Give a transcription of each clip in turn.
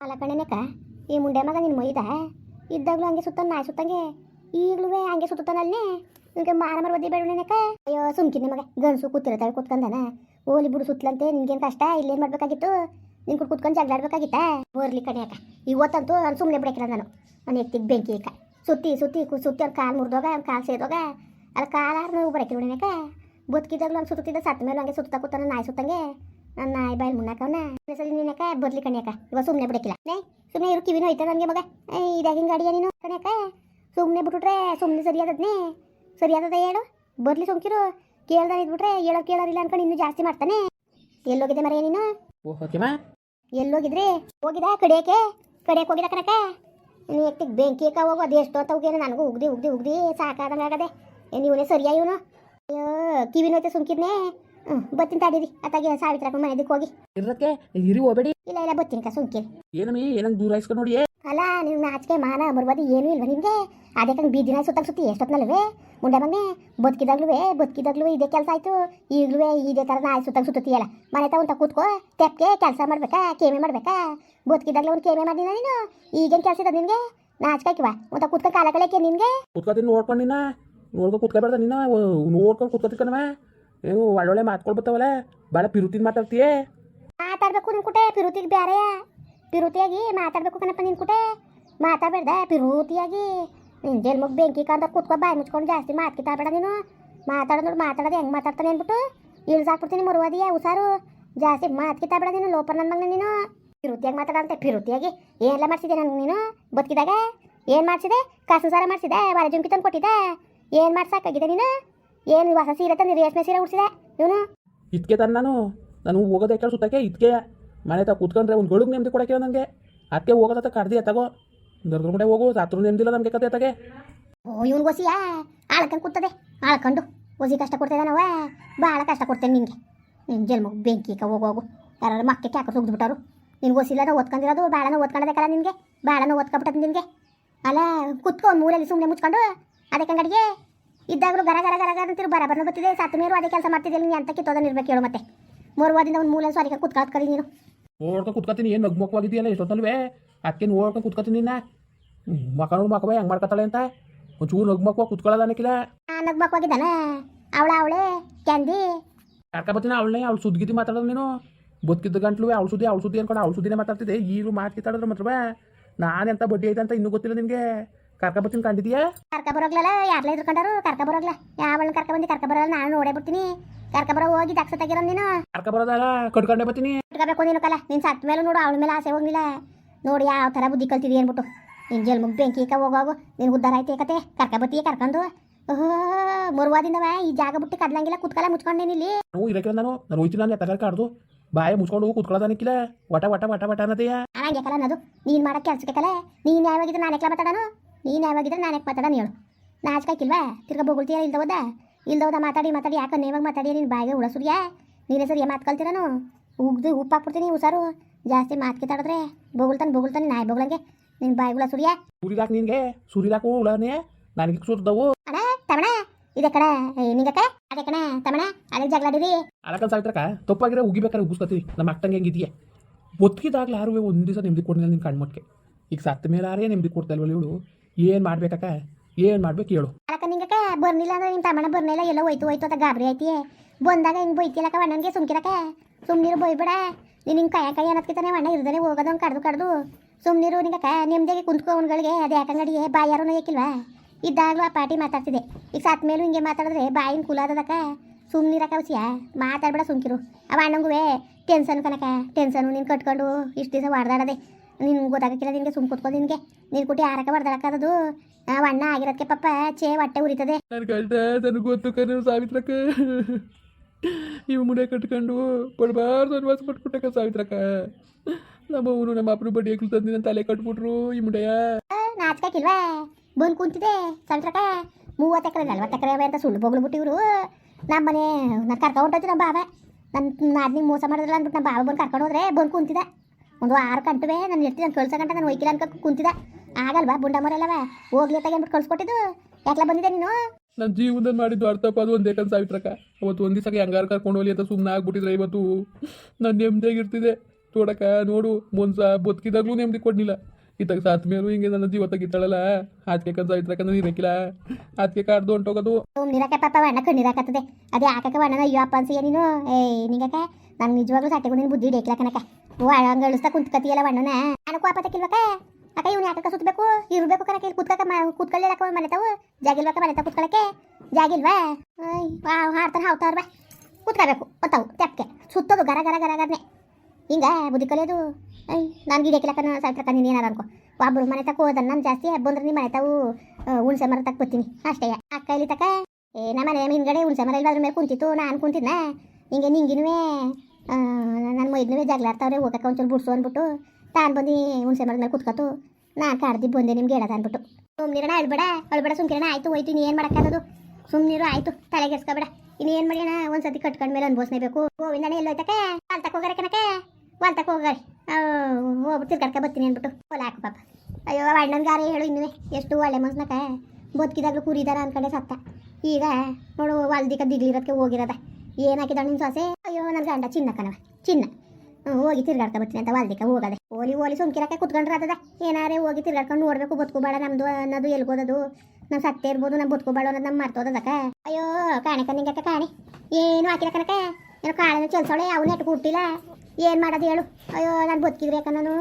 ಅಲ್ಲ ಕಣೇನಕ್ಕ ಈ ಮುಂಡೆ ಮಗ ನಿನ್ನ ಮೈದ? ಇದ್ದಾಗಲೂ ಹಂಗೆ ಸುತ್ತ ನಾಯಿ ಸುತ್ತಂಗೆ? ಈಗಲೂ ಹಂಗೆ ಸುತ್ತಾನಲ್ಲಿ ನಿನಗೆ ಮಾರ ಮರ ಒದ್ದಿ ಬೇಡನೇನಕ್ಕ ಅಯ್ಯೋ, ಸುಮ್ಕಿನ ಮಗ. ಗಂಡಸು ಕೂತಿರತ್ತಾಳೆ ಕೂತ್ಕೊಂಡನ ಓಲಿ ಬಿಡು ಸುತ್ತಲಂತೆ, ನಿನ್ಗೇನು ಕಷ್ಟ? ಇಲ್ಲೇನು ಮಾಡಬೇಕಾಗಿತ್ತು? ನಿನ್ ಕೂಡ ಕೂತ್ಕೊಂಡು ಜಗಳಾಡ್ಬೇಕಾಗಿತ್ತಾ? ಬೋರ್ಲಿ ಕಣೆಯಕ್ಕ ಇವತ್ತಂತೂ ನಾನು ಸುಮ್ಮನೆ ಬಿಡಕ್ಕಿಲ್ಲ ನಾನು. ನಾನು ಎತ್ತಿಗೆ ಬೆಂಕಿ ಇಕ್ಕ ಸುತ್ತಿ ಸುತ್ತಿ ಸುತ್ತಿ ಅವ್ನ ಕಾಲು ಮುರಿದೋಗ, ಅವ್ನ ಕಾಲು ಸೇದೋಗ ಅಲ್ಲಿ ಕಾಲಾರ ನಾವು ನೋಡಿನಕ್ಕ ಬದುಕಿದಾಗಲೂ ಹಂಗೆ ಸುತ್ತಿದ್ದ ಸತ್ತ ಮೇಲೆ ಹಂಗೆ ಸುತ್ತ ಕೂತಾನ ನಾಯಿ ಸುತ್ತಂಗೆ. ನನ್ನ ಬಾಯಿ ಮುನ್ನಾಕವನ ಸರಿ ನೀನಕ್ಕ ಬರ್ಲಿ ಕಣ್ಯಾಕ ಇವಾಗ ಸುಮ್ಮನೆ ಬಿಡಕ್ಕಿಲ್ಲ ನೇ ಸುಮ್ಮನೆ ಇರು ಕಿವಿನೂ ಐತೆ ನನಗೆ ಮಗ. ಇದಾಗಿನ ಗಾಡಿಯ ನೀನು ಕಣ್ಯಾಕ ಸುಮ್ನೆ ಬಿಟ್ಬಿಟ್ರೆ ಸುಮ್ನೆ ಸರಿಯಾದದ್ನೇ ಸರಿಯಾದದ ಹೇಳು. ಬರ್ಲಿ ಸುಮ್ಕಿರು. ಕೇಳ್ದಾರ ಇದ್ಬಿಟ್ರೆ ಹೇಳೋ ಕೇಳೋರಿಲ್ಲ ಅನ್ಕೊಂಡು ಇನ್ನೂ ಜಾಸ್ತಿ ಮಾಡ್ತಾನೆ. ಎಲ್ಲೋಗಿದೆ ಮರೆಯ ನೀನು? ಎಲ್ಲೋಗಿದ್ರಿ? ಹೋಗಿದ ಕಡಿಯಕ್ಕೆ? ಕಡಿಯಕ್ಕೆ ಹೋಗಿದ ಕನಕ ನೀ ಎತ್ತಿಗೆ ಬೆಂಕಿ ಅಕ್ಕ ಹೋಗು ಅದು ಎಷ್ಟು ಅಂತ ನನಗೂ ಉಗ್ದಿ ಉಗ್ದಿ ಉಗ್ದಿ ಸಾಕಾದಂಗೆ ಆಗದೆ ನೀವನೇ ಸರಿಯಾ ಇವನು? ಅಯ್ಯೋ ಕಿವಿ ಸುಮ್ಕಿದ್ನೇ ಸುಮ್ಕಿದ್ನೆ. ಹ್ಞೂ ತಾಡಿರಿ ತಡೀರಿ ಅತ್ತಾಗೆ ಸಾವಿತ್ರಕ್ಕ ಮನೆದಕ್ಕೆ ಹೋಗಿ. ಇರಕ್ಕೆ ಇರಿ ಹೋಗ್ಬೇಡಿ ಇಲ್ಲ ಇಲ್ಲ ಬತ್ತಿನ ಕ ಸುಮ್ಕಿರಿ ಏನಮ್ಮಿ ಏನಂಗ್ ದೂರ ಇಸ್ಕೊಂಡು ನೋಡಿ ಅಲ್ಲ ನೀವು ನಾಚಿಕೆ ಮಾನ ಮರ್ವಾದಿ ಏನೂ ಇಲ್ವ ನಿಮಗೆ ಅದೇ ಕಂಗೆ ಬೀದಿನ ಸುತ್ತ ಸುತ್ತಿ ಎಷ್ಟೊತ್ತಲ್ವೇ ಮುಂಡೆ ಬಂದೆ ಬದುಕಿದಾಗ್ಲೂ ಬದುಕಿದಾಗ್ಲೂ ಇದೇ ಕೆಲಸ ಆಯ್ತು. ಈಗಲೂ ಇದೇ ಥರ ನಾಯಿ ಸುತ್ತ ಸುತ್ತೀಯಲ್ಲ ಮನೆ ತಗೊಂತ ಕೂತ್ಕೋ ತೆಪ್ಗೆ ಕೆಲಸ ಮಾಡ್ಬೇಕಾ ಕೇಮೆ ಮಾಡ್ಬೇಕಾ? ಬದುಕಿದಾಗ್ಲೂ ಒಂದು ಕೇಮೆ ಮಾಡಿದ ನೀನು? ಈಗೇನು ಕೆಲಸ ಇರೋದು ನಿನಗೆ? ನಾಚಿಕಾಯ್ಕಿವ ಅಂತ ಕೂತ್ಕೊಂಡು ಕಾಲ ಕಳೆಯಕ್ಕೆ ನಿನಗೆ? ಕುತ್ಕೋತೀನಿ ನೋಡ್ಕೊಂಡು ನಿನ್ನ ನೋಡ್ಕೊಂಡು ಕುತ್ಕೋಬೇಡ ನಿನ್ನ ನೋಡ್ಕೊಂಡು ಕುತ್ಕೋತಿಕ್ಕನವ ಏನು ಒಳ್ಳೊಳ್ಳೆ ಮಾತ್ಕೊಳ್ ಬರ್ತಾವಲ್ಲ ಭಾಳ ಪಿರುತಿನ ಮಾತಾಡ್ತೀಯೇ? ಮಾತಾಡ್ಬೇಕು ನಿನ್ ಕುಟೆ, ಪಿರುತಿಗೆ ಬೇರೆ ಪಿರುತಿಯಾಗಿ ಮಾತಾಡ್ಬೇಕು ಕಣಪ್ಪ ನಿನ್ ಕುಟೆ. ಮಾತಾಡ್ಬೇಡ್ದ, ಪಿರುತಿಯಾಗಿ. ನಿನ್ ಜೇಲ್ ಮುಗ್ ಬೆಂಕಿ ಕಾಂತ ಕುತ್ಕೊ, ಬಾಯಿ ಮುಚ್ಕೊಂಡು ಜಾಸ್ತಿ ಮಾತ್ಕಿತಾಬೇಡ ನೀನು. ಮಾತಾಡೋದು ನೋಡಿ, ಮಾತಾಡೋದು ಹೆಂಗೆ ಮಾತಾಡ್ತಾನೆ ಅಂದ್ಬಿಟ್ಟು ಇಳ್ಸಾಕ್ಬಿಡ್ತೀನಿ ಮುರುವಾದಿಯ ಹುಷಾರು. ಜಾಸ್ತಿ ಮಾತ್ಕಿತಾಬೇಡ ನೀನು, ಲೋಪರ್ ನನ್ನ ನೀನು. ಪಿರುತಿಯಾಗಿ ಮಾತಾಡಂತೆ ಪಿರುತಿಯಾಗಿ ಏನೆಲ್ಲ ಮಾಡಿಸಿದೆ ನನಗೆ ನೀನು? ಬದುಕಿದಾಗ? ಏನು ಮಾಡ್ಸಿದೆ? ಕಾಸು ಸಾರ ಮಾಡ್ಸಿದೆ ವಾರ ಜುಂಕಿ ತಂದು ಕೊಟ್ಟಿದ್ದೆ ಏನು ಮಾಡ್ಸಾಕಾಗಿದೆ ನೀನು? ಏನು ಹೊಸ ಸೀರೆ ನೀ ರೇಷ್ಮೆ ಸೀರೆ ಉಡ್ಸಿದೆ? ಇವನು? ಇದಕ್ಕೆ ತಾನು ನಾನು? ನಾನು ಹೋಗೋದೇ ಕೆಲ ಸುತ್ತಕ್ಕೆ ಇದಕ್ಕೆ ಮನೆ ತ ಕೂತ್ಕೊಂಡ್ರೆ ಒಂದು ಗಳಿಗೆ ನೆಮ್ಮದಿ ಕೊಡೋಕ್ಕಿಲ್ಲ ನನಗೆ ಅದಕ್ಕೆ ಹೋಗೋದ ಕರ್ದಿ ತಗೋ. ಮುಂದೆ ಹೋಗು ಸಾತ್ರ ನೆಮ್ಮದಿಲ್ಲ ನಮಗೆ ಕತೆ ತಗೆ. ಓ ಇವನು ಗೊಸಿಯಾ ಆಳ್ಕೊಂಡು ಕೂತದೆ. ಆಳ್ಕೊಂಡು. ಒಸಿ ಕಷ್ಟ ಕೊಡ್ತಾ ನಾವ. ಭಾಳ ಕಷ್ಟ ಕೊಡ್ತೇನೆ ನಿನಗೆ. ನಿನ್ನ ಜನ್ಮ ಬೆಂಕಿ ಕ ಹೋಗು ಹೋಗು. ಯಾರು ಮಕ್ಕೆ ಕ್ಯಾಕ ಸುಗ್ದುಬಿಟ್ಟರು ನಿನ್ಗೆ ಗೊಸಿಲ್ಲ ನಾವು ಓದ್ಕೊಂಡಿರೋದು ಭಾಳನ ಓದ್ಕೊಂಡದಕ್ಕಲ್ಲ ನಿನಗೆ? ಭಾಳನ ಓದ್ಕೊಬಿಟ್ಟದ ನಿನಗೆ? ಅಲ್ಲ ಕುತ್ಕೊಂಡು ಮೂರಲ್ಲಿ ಸುಮ್ಮನೆ ಮುಚ್ಕೊಂಡು ಅದಕ್ಕೆ ಅಂಗಡಿಗೆ ಇದ್ದಾಗಲೂ ಗರ ಗರ ಗರ ಗರ ಅಂತಿರು ಬರಬರ್ನ ಬರ್ತಿದೆ. ಸತ್ತ ಮೇರು ಅದೇ ಕೆಲಸ ಮಾಡ್ತಿದ್ದೆ ನೀನು ಅಂತ ಕಿತ್ತೋದನ್ನ ಇರ್ಬೇಕು ಹೇಳು ಮತ್ತೆ. ಮೂರುವಾದಿಂದ ಒಂದು ಮೂಲ ಸಾರಿ ಕುತ್ಕಾತ್ಕೊಳ್ಳಿ ನೀನು. ನೋಡ್ಕೊಂಡು ಕುತ್ಕೊತೀನಿ ಏನು ನಗ್ಮುಖವಾಗಿದೆಯಲ್ಲ ಎಷ್ಟೊತ್ತಲ್ವೇ ಅದಕ್ಕೆ ನೋಡ್ಕೊಂಡು ಕುತ್ಕೊತೀನಿ ನಿನ್ನ? ಮಕ ನೋಡಿ ಮಕವ ಹೆಂಗೆ ಮಾಡ್ಕೊತಾಳೆ ಅಂತ? ಒಂಚೂರು ನಗ್ಮಕ್ವ ಕುತ್ಕೊಳ್ಳೋದ ಅನ್ನಕ್ಕಿಲ್ಲ ನಾನು ನಗ್ಮಕ್ವಾಗಿದ್ದಾನೆ? ಅವಳ ಅವಳೆ? ಕ್ಯಾಂದಿ ಕರ್ಕೊಬತ್ತೀನಿ ಅವಳನ್ನೇ ಅವಳು ಸುದ್ದಿಗಿತಿ ಮಾತಾಡೋದು ನೀನು? ಬದುಕಿದ್ದ ಗಂಟ್ಲು ಅವಳು ಸುದ್ದಿ ಅವಳು ಸುದ್ದಿ ಅನ್ಕೊಂಡು ಅವಳು ಸುದ್ದಿನೇ ಮಾತಾಡ್ತಿದ್ದೆ. ಈರು ಮಾತು ಕಿತ್ತಾಡಿದ್ರೆ ಮಾತ್ರ ನಾನೆಂತ ಬಡ್ಡಿ ಐತೆ ಅಂತ ಇನ್ನೂ ಗೊತ್ತಿಲ್ಲ ನಿನಗೆ. ಕರ್ಕೊಬತ್ತೀನಿ ಕಂಡಿದ್ಯಾ ಕರ್ಕ ಬರೋಗ್ಲಲ್ಲ ಯಾರ್ಲ ಇದ್ಕೊಂಡಾರು ಕರ್ಕ ಬರೋಗ್ಲ ಯಾವಳನ್ನ ಕರ್ಕ ಬಂದಿ ಕರ್ಕ ಬರೋಲ್ಲ ನಾನು ನೋಡೇ ಬಿಡ್ತೀನಿ. ಕರ್ಕ ಬರೋ ಹೋಗಿ ದಕ್ಷ ತೆಗಿರೋ ನೀನು ಕರ್ಕ ಬರೋದಲ್ಲ ಕಟ್ಕೊಂಡೆ ಬರ್ತೀನಿ. ಕಟ್ಕೋಬೇಕು ನೀನು ಕಲ. ನೀನು ಸತ್ತ ಮೇಲೆ ನೋಡು ಅವಳ ಮೇಲೆ ಆಸೆ ಹೋಗ್ಲಿಲ್ಲ. ನೋಡಿ ಯಾವ ತರ ಬುದ್ಧಿ ಕಲ್ತೀವಿ ಅನ್ಬಿಟ್ಟು ನಿನ್ ಜೇಲ್ ಮುಗ್ ಬೆಂಕಿ ಈಕ ಹೋಗೋಗು ನಿನ್ ಉದ್ದಾರ ಐತೆ ಕತೆ. ಕರ್ಕ ಬತ್ತೀಯ ಕರ್ಕೊಂಡು. ಓಹೋ ಮುರುವಾದಿಂದವ ಈ ಜಾಗ ಬಿಟ್ಟು ಕದ್ಲಂಗಿಲ್ಲ ಕುತ್ಕಲ ಮುಚ್ಕೊಂಡೇನಿ ಇಲ್ಲಿ? ನಾನು ಇರಕ್ಕೆ ನಾನು. ನಾನು ಹೋಯ್ತೀನಿ ನಾನು ಎತ್ತಗಾರ ಕಾಡ್ದು. ಬಾಯ ಮುಚ್ಕೊಂಡು ಹೋಗಿ ಕುತ್ಕೊಳ್ಳೋದಾನಿಕ್ಕಿಲ್ಲ ವಟ ವಟ ವಟ ವಟ ಅನ್ನೋದೆಯಾ? ಹಂಗೆ ಕಲ ಅನ್ನೋದು. ನೀನು ಮಾಡಕ್ಕೆ ಕೆಲ್ಸಕ್ಕೆ ಕಲೆ. ನೀನು ಯಾವಾಗಿದ್ರೆ ನಾನು ಎಕ್ಲ ಮಾತಾಡೋನು? ನೀನು ಯಾವಾಗಿದ್ರೆ ನಾನು ಯಾಕೆ ಮಾತಾಡೋನು ಹೇಳು ನಾಚ್ಕಾಕಿಲ್ವಾ ತಿರ್ಗಾ ಬೊಗಳ್ತೀಯ ಇಲ್ದವದ ಇಲ್ದವದ ಮಾತಾಡಿ ಮಾತಾಡಿ ಯಾಕೆ ನೇವಾಗ ಮಾತಾಡಿ ನೀನು ಬಾಯಿಗೆ ಹುಳ ನೀನು ನೀನೇ ಸರಿ ಮಾತು ಕಲ್ತಿರನು ಉಗ್ದು ಉಪ್ಪು ಹಾಕ್ಬಿಡ್ತೀನಿ ಹುಷಾರು. ಜಾಸ್ತಿ ಮಾತು ಕಿತ್ತಾಡಿದ್ರೆ ಬೋಗುಳ್ತಾನೆ ಬೋಗುಳ್ತಾನೆ ನಾಯಿ ಬೊಗಳಂಗೆ. ನಿನ್ನ ಬಾಯಿ ಉಳ ಸುರಿಯಾ? ಸುರಿದಾಕ್ ನಿನಗೆ? ಸುರಿದಾಕು ಉಳನೇ ನನಗೆ ಸುರಿದವು. ಅಣ್ಣ ತಮಣ. ಇದೆ ಕಣ. ನಿಂಗಕ್ಕ ಅದೇ ಕಣ ತಮಣ. ಅದೇ ಜಗಳಾಡಿರಿ ಅಲಕಲ್ ಸಾವಿತ್ರಕ ತಪ್ಪಾಗಿರೋ ಉಗಿಬೇಕಾದ್ರೆ ಉಗಿಸ್ಕೊತೀವಿ. ನಮ್ಮ ಅಕ್ಕಂಗೆ ಹೆಂಗಿದೆಯಾ ಒತ್ತಿದಾಗ್ಲಾರು ಒಂದು ದಿವಸ ನೆಮ್ಮದಿ ಕೊಡಲಿಲ್ಲ ನಿನ್ನ ಕಣ್ಮಟ್ಕೆ. ಈಗ ಸತ್ತ ಮೇಲೆ ಆರೇ ನೆಮ್ಮದಿ ಕೊಡ್ತಾ ಇಲ್ವಲ್ಲ ಇವಳು? ಏನು ಮಾಡ್ಬೇಕಕ್ಕ? ಏನ್ ಮಾಡ್ಬೇಕು ಹೇಳು. ಅಳಕ ನಿಂಗಕ್ಕ ಬರ್ನಿಲ್ಲ ಅಂದ್ರೆ ನಿಮ್ಮ ತಮ್ಮನ ಬರ್ನಿಲ್ಲ, ಎಲ್ಲ ಹೋಯ್ತು ಹೋಯ್ತು ಅಂತ ಗಾಬರಿ ಐತಿ ಬಂದಾಗ ಹಿಂಗೆ ಬೈತಿಲಕ್ಕ ಅಣ್ಣನಿಗೆ ಸುಮ್ಕಿರಕ್ಕ? ಸುಮ್ನಿರು, ಬೈಬೇಡ. ನೀನು ಹಿಂಗೆ ಕೈ ಕೈ ಅನ್ನತ್ಕಿತಾನೆ ಅಣ್ಣ ಇರ್ದಾನೆ ಹೋಗೋದಂಗೆ ಕಡ್ದು ಕಡ್ದು. ಸುಮ್ನಿರು ನಿಂಗಕ್ಕ ನೆಮ್ಮದಿಗೆ ಕುಂತ್ಕೊ ಅವ್ನುಗಳಿಗೆ, ಅದು ಯಾಕಂಗಡಿಗೆ ಬಾಯಿ ಯಾರೂ ಯಾಕಿಲ್ವಾ ಇದ್ದಾಗಲೂ ಪಾಟಿ ಮಾತಾಡ್ತಿದೆ. ಈಗ ಸತ್ ಮೇಲೂ ಹಿಂಗೆ ಮಾತಾಡಿದ್ರೆ ಬಾಯಿನ ಕುಲಾದದಕ್ಕ ಸುಮ್ನಿರಕ ಅವಸಿಯ ಮಾತಾಡ್ಬೇಡ ಸುಮ್ಕಿರು. ಅವ ಅಣ್ಣಂಗುವೆ ಟೆನ್ಷನ್ ಕನಕ ಟೆನ್ಷನು ನೀನು ಕಟ್ಕೊಂಡು ಇಷ್ಟು ದಿವಸ ಹೊಡೆದಾಡದೆ ನಿನ್ಗೆ ಗೊತ್ತಾಗಕ್ಕಿಲ್ಲ ನಿನಗೆ ಸುಮ್ ಕುತ್ಕೊ ನಿನಗೆ. ನೀನು ಕುಟ್ಟಿ ಆರಕ ಬರ್ದಳಕ್ಕದು ಅಣ್ಣ ಆಗಿರೋದಕ್ಕೆ ಪಪ್ಪ ಚೇ ಹೊಟ್ಟೆ ಉರಿತದೆ. ನನಗೆ ಗೊತ್ತು ಕಣ ಸಾವಿತ್ರಕ್ಕ. ಇವು ಮುಡೆ ಕಟ್ಕೊಂಡು ಕೊಡಬಾರ್ದು ಅನ್ವಾಸ ಪಟ್ಬಿಟ್ಟಕ್ಕ ಸಾವಿತ್ರಕ್ಕ. ನಮ್ಮ ಅವನು ನಮ್ಮ ಅಪ್ಪನ ಬಡ್ಡಿ ಹಾಕಲು ತಂದು ನನ್ನ ತಲೆ ಕಟ್ಬಿಟ್ರು ಈ ಮುಡೆಯ. ನಾಚ್ಕಕ್ಕಿಲ್ವಾ ಬಂದು ಕುಂತಿದೆ ಸಾವಿತ್ರಕ್ಕ. ಮೂವತ್ತು ಎಕರೆ ನಲ್ವತ್ತು ಎಕರೆ ಅಂತ ಸುಳ್ಳು ಬೊಗಳು ಬಿಟ್ಟಿವ್ರು. ನಮ್ಮ ಮನೆ ನಾನು ಕರ್ಕೊಂಡು ಹೊಂಟೋಯ್ತು ನಮ್ಮ ಬಾವ. ನನ್ನ ನಾದ್ನಿಗೆ ಮೋಸ ಮಾಡಿದ್ರಲ್ಲ ಅಂದ್ಬಿಟ್ಟು ನಮ್ಮ ಬಾವ ಬಂದು ಕರ್ಕೊಂಡು ಹೋದ್ರೆ ಬಂದು ಕುಂತಿದ್ದ. ಒಂದು ಆರು ಗಂಟೆ ನಾನು ಇರ್ತೀನಿ ನಾನು ಕಳ್ಸೋ ಗಂಟೆ ನಾನು ಒಯ್ಕಿಲ್ಲ ಅನ್ಕ ಕುಂತಿದ್ದ. ಆಗಲ್ವಾ ಬುಂಡ ಮರೆಯಲ್ಲವ ಹೋಗ್ಲಿ ತಗೊಂಡ್ಬಿಟ್ಟು ಕಳ್ಸ್ಕೊಟ್ಟಿದ್ದು. ಯಾಕಲ ಬಂದಿದೆ ನೀನು? ನನ್ನ ಜೀವನದಲ್ಲಿ ಮಾಡಿದ್ದು ಅರ್ಥಪ್ಪ ಅದು ಒಂದೇ ಕನ್ಸ ಸಾವಿತ್ರಕ್ಕ. ಅವತ್ತು ಒಂದು ದಿವಸಕ್ಕೆ ಹೆಂಗಾರು ಕರ್ಕೊಂಡು ಹೋಗ್ಲಿ ಅಂತ ಸುಮ್ಮನೆ ಆಗ್ಬಿಟ್ಟಿದ್ರೆ ಇವತ್ತು. ನಾನು ನೆಮ್ಮದಿಯಾಗಿರ್ತಿದೆ ನೋಡಕ್ಕ ನೋಡು ಮುನ್ಸ ಬದುಕಿದಾಗ್ಲೂ ನೆಮ್ಮದಿ ಕೊಡ್ಲಿಲ್ಲ ಇತ್ತಾಗ ಸಾತ್ ಮೇಲೂ ಹಿಂಗೆ ನನ್ನ ಜೀವ ತೆಗಿತಾಳಲ್ಲ. ಆತ್ಕೆ ಕನ್ಸ ಸಾವಿತ್ರಕ್ಕ ನಾನು ಇರಕ್ಕಿಲ್ಲ ಆತ್ಕೆ ಕಾಡ್ದು ಹೊಂಟೋಗೋದು. ನಿರಕ ಪಾಪ ಅಣ್ಣ ಕಣ್ಣೀರಾಕತ್ತದೆ ಅದೇ ಯಾಕಕ್ಕೆ ಅಣ್ಣ ಅಯ್ಯೋ ಅಪ್ಪ ಅನ್ಸಿಯ ನೀನು? ಏ ನಿಂಗಕ್ಕೆ ನಂಗೆ ನಿಜವಾಗ್ಲೂ ಸಾಟೆಗೂ ನೀನು ಬುದ್ಧಿ ಹಿಡಿಯಕ್ಕಿಲ್ಲ ಕನಕ ಹಂಗೆ ಅಳಿಸ್ತಾ ಕುಂತ್ಕತಿಯಲ್ಲ ಅಣ್ಣನ ನಾನು ಕೋಪ ತಕ್ಕಿಲ್ವಕ್ಕ ಅಕ್ಕ ಇವ್ನು ಯಾಕಕ್ಕ ಸುತ್ತಬೇಕು ಇರ್ಬೇಕು ಕನಕ ಇಲ್ಲಿ ಕುತ್ಕಕ ಕುತ್ಕೊಳ್ಳಿಲ್ಲಕ್ಕ ಮನೆ ತಾವು. ಜಾಗಿಲ್ವಕ್ಕ ಮನೆ ತಾವು ಕುತ್ಕೊಳ್ಳಕ್ಕೆ? ಜಾಗಿಲ್ವಾ ವಾವ್ ಹಾಡ್ತಾನೆ ಹಾವ್ತಾರ ಕುತ್ಕೋಬೇಕು ಒತ್ತಾವು ತೆಪ್ಪಕ್ಕೆ ಸುತ್ತೋದು ಗರ ಗರ ಗರ, ಗರನೆ. ಹಿಂಗ ಬುದ್ಧಿ ಕಲಿಯೋದು? ನಾನು ಗಿಡಕ್ಕಿಲಕ್ಕ ಸಾಯ್ತ್ರಕ್ಕ ನೀನು ಏನಾರ ಅನ್ಕೋ. ಒಬ್ಬರು ಮನೆ ತಕ್ಕ ಹೋದ ನಾನು ಜಾಸ್ತಿ ಬಂದ್ರೆ ನಿಮ್ಮ ಮನೆ ತಾವು ಹುಣ್ಸೆ ಮರ ತಕ್ಕ ಬರ್ತೀನಿ ಅಷ್ಟೇ. ಅಕ್ಕ ಇಲ್ಲಿ ತಕ್ಕ ಏ ನಮ್ಮ ಮನೆ ಹಿಂದ್ಗಡೆ ಹುಣ್ಸೆ ಮರ ಇಲ್ಲ ಅದ್ರ ಮೇಲೆ ಕುಂತಿತ್ತು, ನಾನು ಕುಂತಿದ್ನ? ಹಿಂಗೆ ನಿಂಗಿನೂ ನನ್ನ ಮೈದ್ನೂ ಜಗಳಾಡ್ತಾವ್ರೆ ಹೋಗಕ್ಕೆ ಒಂಚೂರು ಬಿಡ್ಸು ಅಂದ್ಬಿಟ್ಟು ತಾನು ಬಂದು ಹುಣ್ಸೆ ಮರದ ಮೇಲೆ ಕುತ್ಕತ್ತು. ನಾನು ಕಾಡ್ದಿ ಬಂದೆ ನಿಮ್ಗೆ ಹೇಳೋದು ಅಂದ್ಬಿಟ್ಟು. ಸುಮ್ನಿರಣ ಅಳ್ಬೇಡ ಅಳ್ಬೇಡ ಸುಮ್ಕಿರಣ, ಆಯ್ತು ಹೋಯ್ತು ನೀನು ಏನು ಮಾಡೋಕ್ಕಾಗೋದು ಸುಮ್ನಿರು, ಆಯ್ತು ತಲೆಗೆಸ್ಕೊಬೇಡ ಇನ್ನೇನು ಮಾಡೋಣ ಒಂದ್ಸತಿ ಕಟ್ಕೊಂಡ ಮೇಲೆ ಅನ್ಭವಿಸ್ನೇಬೇಕು ಗೋವಿಂದನೇ ಎಲ್ಲೋಯ್ತಕ್ಕೆ ವಾಲ್ತಕ್ಕೆ ಹೋಗಾರೆ ಕನಕ ವಾಲ್ತಕ್ಕೆ ಹೋಗಾರೆ. ಹೋಗ್ಬಿಟ್ಟು ಕರ್ಕೊ ಬರ್ತೀನಿ ಅಂದ್ಬಿಟ್ಟು. ಹೊಲ ಹಾಕು ಪಾಪ. ಅಯ್ಯೋ ಅಣ್ಣನ್ಗಾರೆ ಹೇಳು ಇನ್ನೂ ಎಷ್ಟು ಒಳ್ಳೆ ಮನ್ಸ್ನಕ ಬದುಕಿದಾಗಲೂ ಕುರಿದಾರ ಅಂದ್ಕೊಂಡೆ ಸತ್ತ. ಈಗ ನೋಡು ಹೊಲ್ದಿಕ ದಿಗ್ಲಿರೋದಕ್ಕೆ ಹೋಗಿರೋದ. ಏನು ನಿನ್ನ ಸೊಸೆ? ಅಯ್ಯೋ ನನ್ನ ಗಂಡ ಚಿನ್ನ ಕಣವ ಚಿನ್ನ. ಹ್ಞೂ ಹೋಗಿ ತಿರ್ಗಾಡ್ಕೊ ಬರ್ತೀನಿ ಅಂತ ವಾಲ್ದಿಕ್ಕ ಹೋಗದೆ. ಓಲಿ ಓಲಿ ಸುಮ್ಕಿರಕ್ಕೆ ಕುತ್ಕೊಂಡ್ರೆ ಅದ ಏನಾರೇ ಹೋಗಿ ತಿರ್ಗಾಡ್ಕೊಂಡು ನೋಡ್ಬೇಕು, ಬದುಕೋಬೇಡ ನಮ್ದು, ಅನ್ನೋದು ಎಲ್ಗೋದದು. ನಾವು ಸತ್ತೆ ಇರ್ಬೋದು ನಮ್ಮ ಬದುಕೋಬೇಡ ಅನ್ನೋದು ನಮ್ಮ ಮಾಡ್ತೋದಕ್ಕ ಅಯ್ಯೋ ಕಾಣಕ ನಿಂಗಕ್ಕ ಕಾಣೆ. ಏನು ಹಾಕಿಲ್ಲ ಕನಕ ಏನೋ ಕಾಳನ ಚಲ್ಸೋಳೆ ಅವನ್ನ ನೆಟ್ಟು ಹುಟ್ಟಿಲ್ಲ. ಏನು ಮಾಡೋದು ಹೇಳು. ಅಯ್ಯೋ, ನಾನು ಬದುಕಿದ್ರೆ ಯಾಕ ನಾನು.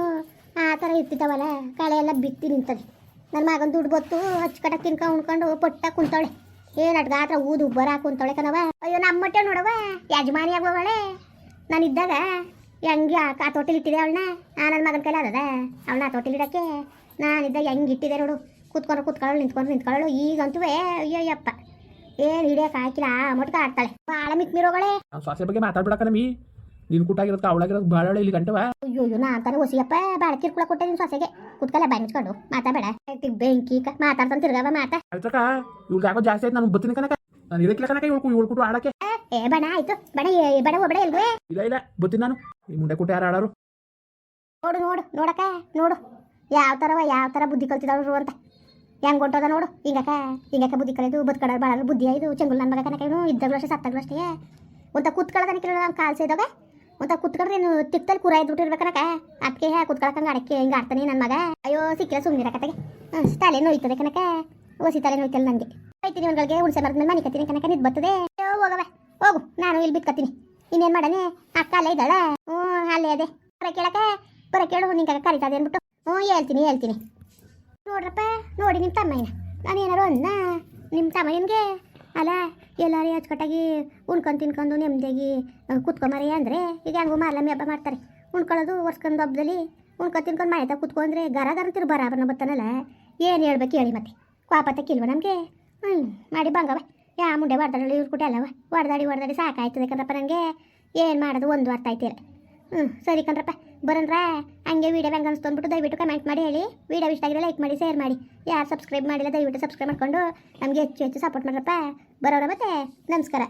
ಆ ಥರ ಇರ್ತಿದ್ದಾವಲ್ಲ, ಕಳೆ ಎಲ್ಲ ಬಿತ್ತಿ ನಿಂತದೆ. ನನ್ನ ಮಗನ ದುಡ್ಡು ಬತ್ತು ಹಚ್ಕಟ ತಿನ್ಕೊಂಡು ಉಣ್ಕೊಂಡು ಪೊಟ್ಟ ಕುಂತವಳೆ ಗಾತ್ರ ಊದು ಉಬ್ಬರ ಅಂತ ತೊಳೆಕನವ ಅಯ್ಯೋ ನಮ್ಮ ಮಟ್ಟೆ ನೋಡವ ಯಜಮಾನಿ ಆಗೋವಳೆ. ನಾನು ಇದ್ದಾಗ ಹೆಂಗೆ ಆ ತೋಟಲಿ ಇಟ್ಟಿದೆ ಅವಳನ್ನ ಆ ನನ್ನ ಮಗನ ಕೈಲಿ ಅದ ಅವಳನ್ನ ಆ ತೋಟಲಿ ಇಡಕ್ಕೆ ನಾನಿದ್ದಾಗ ಹೆಂಗೆ ಇಟ್ಟಿದೆ ನೋಡು. ಕೂತ್ಕೊಂಡು ಕೂತ್ಕೊಳ್ಳು ನಿಂತ್ಕೊಂಡು ನಿಂತ್ಕೊಳ್ಳು ಈಗಂತೂ ಅಯ್ಯಯ್ಯಪ್ಪ. ಏನು ಹಿಡಿಯಕ್ಕೆ ಹಾಕಿಲ್ಲ ಆ ಮಟ್ಕ ಆಡ್ತಾಳೆ. ಭಾಳ ಮಿಕ್ಮಿರೋಗಳೇ. ನಾನು ಸೊಸೆ ಬಗ್ಗೆ ಮಾತಾಡ್ಬಿಡಕ್ಕ ನಮಿ ನಿನ್ ಕುಟ್ಟಾಗಿರೋದಕ್ಕೆ ಅವಳಾಗಿರೋದು ಭಾಳ ಇಲ್ಲಿ ಗಂಟವ ಅಯ್ಯೋ ನಾ ಅಂತಾನೆ ಹೊಸಿಯಪ್ಪ ಬಾಳ ಕಿರ್ಕುಳ ಕೊಟ್ಟೆ ನಿನ್ ಸೊಸೆಗೆ. ಕುತ್ಕಲ್ಲ ಬಾಯಿ ಮುಚ್ಕೊಂಡು. ಮಾತಾಬೇಡ ಐತಿ ಬೆಂಕಿ ಮಾತಾಡ್ತಾನ ಮಾತಾಡ್ತಾನೆ ತಿರ್ಗವ ಮಾತಾ. ಜಾಸ್ತಿ ಆಯ್ತು ನಾನು ಬತ್ತಿನ ಕನಕ ನಾನು ಇದಕ್ಕೆ ಕನಕ ಇವಳು ಇವಳು ಕುಟ್ಟು ಆಡಕ್ಕೆ. ಏ ಬಣ ಆಯ್ತು. ಬಣ ಏ ಬಣ ಒಬ್ಬಡ ಇಲ್ವೇ? ಇಲ್ಲ ಇಲ್ಲ ಬತ್ತಿನ ನಾನು. ಈ ಮುಂಡೆ ಕುಟ್ಟ ಯಾರು ಆಡೋರು? ನೋಡು ನೋಡು ನೋಡಕ್ಕ ನೋಡು. ಯಾವ ಥರವ ಯಾವ ಥರ ಬುದ್ಧಿ ಕಲ್ತಿದವ್ರು ಅಂತ. ಹೆಂಗ್ ಹೊಂಟೋದ ನೋಡು. ಹಿಂಗಕ್ಕ ಹಿಂಗಕ್ಕ ಬುದ್ಧಿ ಕಲಿದು ಬದುಕಡ ಬಾಳ ಬುದ್ಧಿ ಆಯ್ತು ಚೆಂಗುಲ್ ನನ್ನ ಮಗ ಕನಕ ಇವನು. ಇದ್ದಾಗಲೂ ಅಷ್ಟೇ ಸತ್ತಾಗಲೂ ಅಷ್ಟೇ ಒಂತ ಕುತ್ಕೊಳ್ಳೋದಕ್ಕೆ ನಮ್ಮ ಕಾಲ್ ಒಂತ ಕುತ್ಕೊಂಡ್ರೆ ನೀನು ತಿತ್ತಲ್ಲಿ ಕೂರ ಇದ್ಬಿಟ್ಟಿರ್ಬೇಕನಕ ಅದಕ್ಕೆ ಕುತ್ಕೊಳಕಂಗೆ ಅಡಕ್ಕೆ ಹಿಂಗೆ ಆಡ್ತಾನೆ ನನ್ನ ಮಗ. ಅಯ್ಯೋ, ಸಿಕ್ಕಿಲ್ಲ ಸುಮ್ಮನೆ ಕತೆಗೆ ತಲೆ ನೋಯ್ತದೆ ಕನಕ ಓಸಿ ತಲೆ ನೋಯ್ತಲ್ಲ ನನಗೆ ಹೋಯ್ತೀನಿ ಒಂಗಳಿಗೆ ಹುಣ್ಸೆ ಮರದ ಮೇಲೆ ಮನೆ ಕನಕ ನಿದ್ ಬರ್ತದೆ. ಅಯ್ಯೋ ಹೋಗವ ಹೋಗು, ನಾನು ಇಲ್ಲಿ ಬಿತ್ಕತ್ತೀನಿ. ಇನ್ನೇನು ಮಾಡನೆ? ಅಕ್ಕ ಅಲ್ಲೇ ಇದ್ದಾಳ. ಹ್ಞೂ, ಅಲ್ಲೇ ಅದೇ. ಬರ ಕೇಳಕ ಬರ ಕೇಳು, ನಿಂಗೆ ಕರೀತದೆ ಅಂದ್ಬಿಟ್ಟು. ಹ್ಞೂ, ಹೇಳ್ತೀನಿ ಹೇಳ್ತೀನಿ. ನೋಡ್ರಪ್ಪ, ನೋಡಿ ನಿಮ್ಮ ತಮ್ಮಯ್ಯನ. ನಾನು ಏನಾರು ಅಂದ ನಿಮ್ಮ ತಮ್ಮಯ್ಯನಿಗೆ ಅಲ್ಲ, ಎಲ್ಲರೂ ಅಚ್ಚುಕಟ್ಟಾಗಿ ಉಣ್ಕೊಂಡು ತಿನ್ಕೊಂಡು ನೆಮ್ಮದಿಯಾಗಿ ಕುತ್ಕೊಂಬರಿ ಅಂದರೆ ಈಗ ಹೆಂಗೋ ಮಾರ್ಲಮ್ಮಿ ಹಬ್ಬ ಮಾಡ್ತಾರೆ. ಉಣ್ಕೊಳ್ಳೋದು ವರ್ಷಕ್ಕೊಂದು ಹಬ್ಬದಲ್ಲಿ ಉಣ್ಕೊಂಡು ತಿನ್ಕೊಂಡು ಮನೆ ತಗ ಕುತ್ಕೊಂಡ್ರೆ ಗರ ಗರ ತಿರು ಬರಾಬರ್ನ ಬರ್ತಾನಲ್ಲ ಏನು ಹೇಳ್ಬೇಕು ಹೇಳಿ ಮತ್ತೆ. ಕ್ವಾಪತ್ತಕ್ಕಿಲ್ವ ನಮಗೆ? ಹ್ಞೂ ಮಾಡಿ ಬಂಗವ ಯಾ, ಮುಂಡೆ ಹೊಡೆದಾಡಿ ಇವ್ರು ಕುಟೆ ಅಲ್ಲವ ಹೊಡೆದಾಡಿ ಹೊಡೆದಾಡಿ ಸಾಕಾಯ್ತದೆ ಕಣ್ರಪ್ಪ ನನಗೆ ಏನು ಮಾಡೋದು, ಒಂದು ಅರ್ಥ ಆಯ್ತಿಲ್ಲ. ಹ್ಞೂ, ಸರಿ ಕಣ್ರಪ್ಪ. ಬರೋಣ್ರಾ ಹಂಗೆ ವೀಡಿಯೋ ಹೆಂಗೆ ಅನಿಸ್ತು ಅಂದ್ಬಿಟ್ಟು ದಯವಿಟ್ಟು ಕಮೆಂಟ್ ಮಾಡಿ, ಹೇಳಿ. ವೀಡಿಯೋ ಇಷ್ಟ ಆಗಿದ್ರೆ ಲೈಕ್ ಮಾಡಿ ಶೇರ್ ಮಾಡಿ. ಯಾರು ಸಬ್ಸ್ಕ್ರೈಬ್ ಮಾಡಿಲ್ಲ, ದಯವಿಟ್ಟು ಸಬ್ಸ್ಕ್ರೈಬ್ ಮಾಡ್ಕೊಂಡು ನಮಗೆ ಹೆಚ್ಚು ಹೆಚ್ಚು ಸಪೋರ್ಟ್ ಮಾಡ್ರಪ್ಪ. ಬರೋರ ಮತ್ತೆ, ನಮಸ್ಕಾರ.